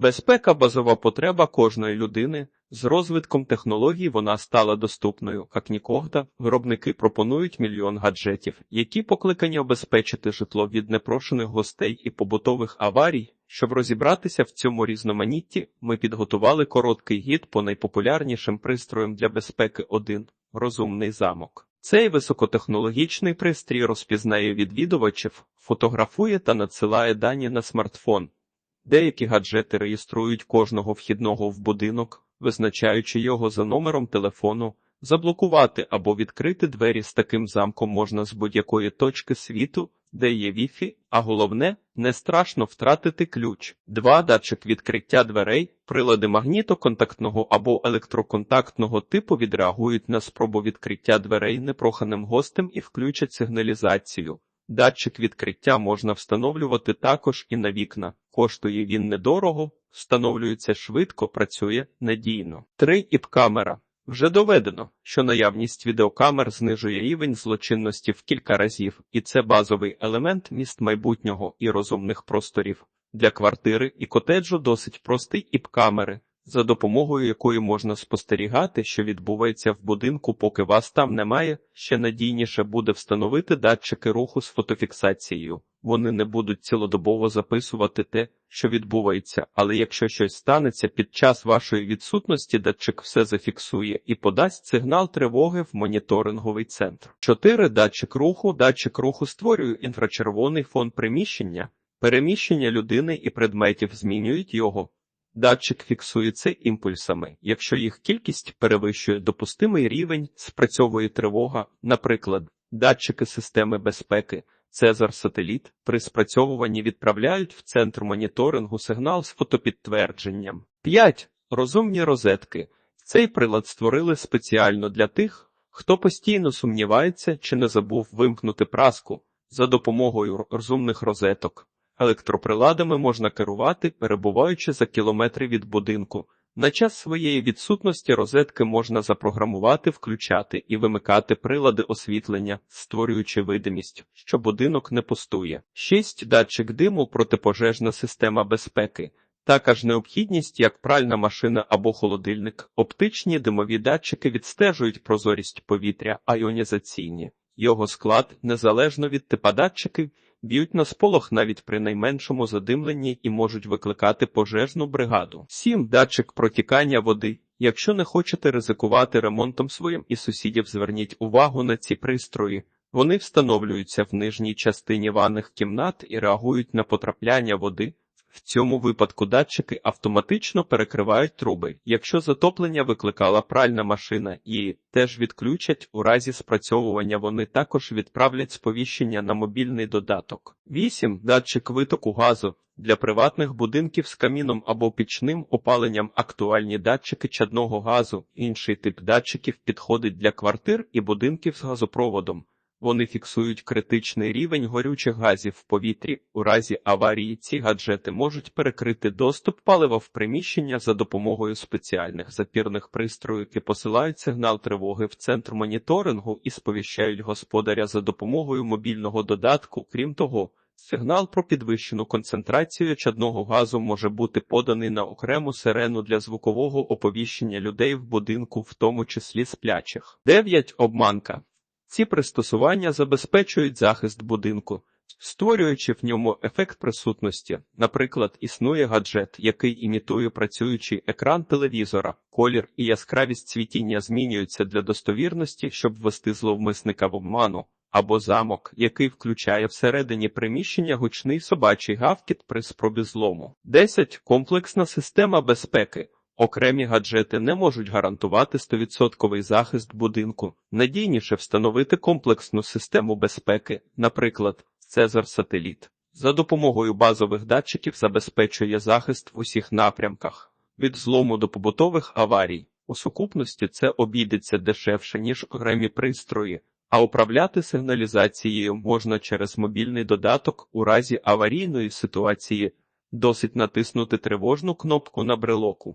Безпека базова потреба кожної людини. З розвитком технологій вона стала доступною, як нікогда. Виробники пропонують мільйон гаджетів, які покликані обезпечити житло від непрошених гостей і побутових аварій. Щоб розібратися в цьому різноманітті, ми підготували короткий гід по найпопулярнішим пристроям для безпеки 1 – розумний замок. Цей високотехнологічний пристрій розпізнає відвідувачів, фотографує та надсилає дані на смартфон. Деякі гаджети реєструють кожного вхідного в будинок, визначаючи його за номером телефону. Заблокувати або відкрити двері з таким замком можна з будь-якої точки світу, де є Wi-Fi, а головне, не страшно втратити ключ. Два датчик відкриття дверей, прилади магнітоконтактного або електроконтактного типу відреагують на спробу відкриття дверей непроханим гостем і включать сигналізацію. Датчик відкриття можна встановлювати також і на вікна. Коштує він недорого, встановлюється швидко, працює надійно. 3. ІП-камера. Вже доведено, що наявність відеокамер знижує рівень злочинності в кілька разів, і це базовий елемент міст майбутнього і розумних просторів. Для квартири і котеджу досить простий ІП-камери, за допомогою якої можна спостерігати, що відбувається в будинку, поки вас там немає. Ще надійніше буде встановити датчики руху з фотофіксацією. Вони не будуть цілодобово записувати те, що відбувається, але якщо щось станеться під час вашої відсутності, датчик все зафіксує і подасть сигнал тривоги в моніторинговий центр. 4. Датчик руху. Датчик руху створює інфрачервоний фон приміщення. Переміщення людини і предметів змінюють його. Датчик фіксується імпульсами. Якщо їх кількість перевищує допустимий рівень, спрацьовує тривога, наприклад, датчики системи безпеки. Цезар сателіт при спрацьовуванні відправляють в центр моніторингу сигнал з фотопідтвердженням. 5. Розумні розетки. Цей прилад створили спеціально для тих, хто постійно сумнівається чи не забув вимкнути праску за допомогою розумних розеток. Електроприладами можна керувати, перебуваючи за кілометри від будинку. На час своєї відсутності розетки можна запрограмувати, включати і вимикати прилади освітлення, створюючи видимість, що будинок не пустує. 6. Датчик диму, протипожежна система безпеки. Така ж необхідність, як пральна машина або холодильник. Оптичні димові датчики відстежують прозорість повітря, а іонізаційні. Його склад, незалежно від типа датчиків, б'ють на сполох навіть при найменшому задимленні і можуть викликати пожежну бригаду. 7. Датчик протікання води. Якщо не хочете ризикувати ремонтом своїм і сусідів, зверніть увагу на ці пристрої. Вони встановлюються в нижній частині ванних кімнат і реагують на потрапляння води. В цьому випадку датчики автоматично перекривають труби. Якщо затоплення викликала пральна машина і теж відключать, у разі спрацьовування вони також відправлять сповіщення на мобільний додаток. 8. Датчик витоку газу. Для приватних будинків з каміном або пічним опаленням актуальні датчики чадного газу. Інший тип датчиків підходить для квартир і будинків з газопроводом. Вони фіксують критичний рівень горючих газів в повітрі. У разі аварії ці гаджети можуть перекрити доступ палива в приміщення за допомогою спеціальних запірних пристроїв, які посилають сигнал тривоги в центр моніторингу і сповіщають господаря за допомогою мобільного додатку. Крім того, сигнал про підвищену концентрацію чадного газу може бути поданий на окрему сирену для звукового оповіщення людей в будинку, в тому числі сплячих. 9. Обманка. Ці пристосування забезпечують захист будинку, створюючи в ньому ефект присутності. Наприклад, існує гаджет, який імітує працюючий екран телевізора, колір і яскравість світіння змінюються для достовірності, щоб ввести зловмисника в обману, або замок, який включає всередині приміщення гучний собачий гавкіт при спробі злому. 10. комплексна система безпеки. Окремі гаджети не можуть гарантувати 100% захист будинку. Надійніше встановити комплексну систему безпеки, наприклад, Цезар сателіт. За допомогою базових датчиків забезпечує захист в усіх напрямках від злому до побутових аварій. У сукупності це обійдеться дешевше, ніж окремі пристрої, а управляти сигналізацією можна через мобільний додаток у разі аварійної ситуації. Досить натиснути тривожну кнопку на брелоку.